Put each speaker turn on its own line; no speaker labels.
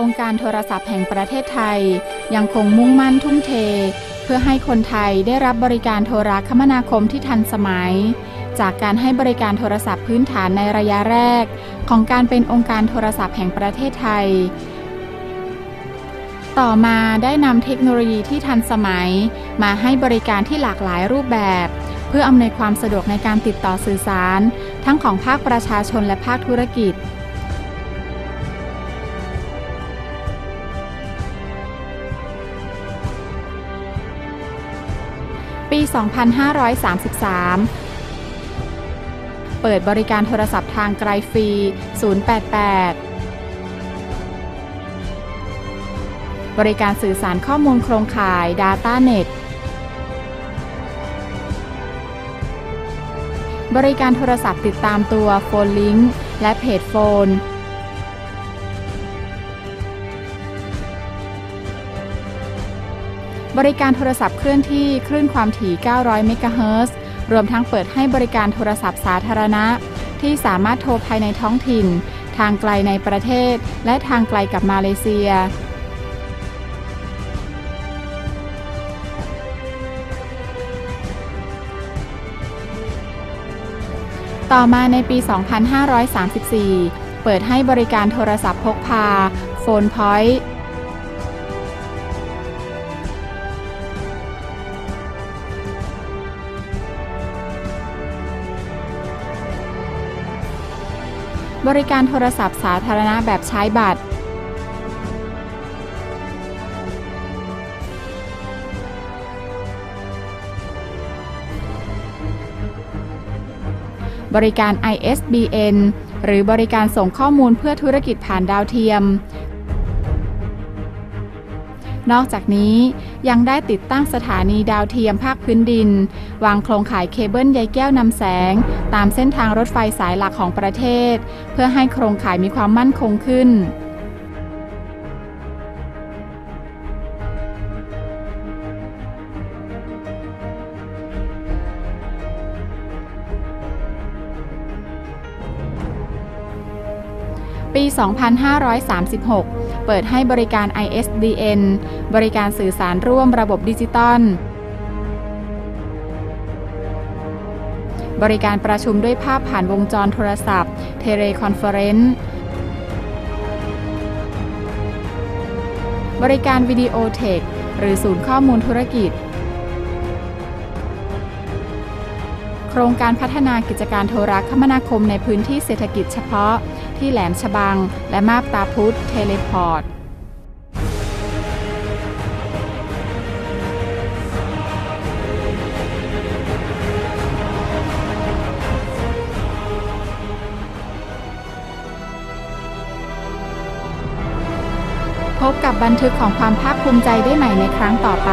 องค์การโทรศัพท์แห่งประเทศไทย ยังคงมุ่งมั่นทุ่มเท เพื่อให้คนไทยได้รับบริการโทรคมนาคมที่ทันสมัย จากการให้บริการโทรศัพท์พื้นฐานในระยะแรก ของการเป็นองค์การโทรศัพท์แห่งประเทศไทย ต่อมาได้นำเทคโนโลยีที่ทันสมัย มาให้บริการที่หลากหลายรูปแบบ เพื่ออำนวยความสะดวกในการติดต่อสื่อสาร ทั้งของภาคประชาชนและภาคธุรกิจ ปี 2533 เปิดบริการโทรศัพท์ทางไกลฟรี 088บริการสื่อสารข้อมูลโครงข่าย DataNet บริการโทรศัพท์ติดตามตัวโฟนลิงและเพจโฟน บริการโทรศัพท์เคลื่อนที่คลื่นความถี่ 900 เมกะเฮิรตซ์รวมทั้งเปิดให้บริการโทรศัพท์สาธารณะ ที่สามารถโทรภายในท้องถิ่น ทางไกลในประเทศ และทางไกลกับมาเลเซีย ต่อมาในปี 2534 เปิดให้บริการโทรศัพท์พกพา โฟนพอยต์ บริการโทรศัพท์สาธารณะแบบใช้บัตร บริการ ISBN หรือบริการส่งข้อมูลเพื่อธุรกิจผ่านดาวเทียม นอกจากนี้ยังได้ติดตั้งสถานีดาวเทียมภาคพื้นดิน วางโครงข่ายเคเบิลใยแก้วนำแสง ตามเส้นทางรถไฟสายหลักของประเทศ เพื่อให้โครงข่ายมีความมั่นคงขึ้นปี 2536 เปิดให้บริการ ISDN บริการสื่อสารร่วมระบบดิจิตอล บริการประชุมด้วยภาพผ่านวงจรโทรศัพท์ เทเลคอนเฟอเรนซ์บริการวิดีโอเทคหรือศูนย์ข้อมูลธุรกิจ ครงการพัฒนากิจการโทรคมนาคมในพื้นที่เศรษฐกิจเฉพาะ ที่แหลมฉบัง และมาบตาพุธเทเลพอร์ตพบกับบันทึกของความภาคภูมิใจได้ใหม่ในครั้งต่อไป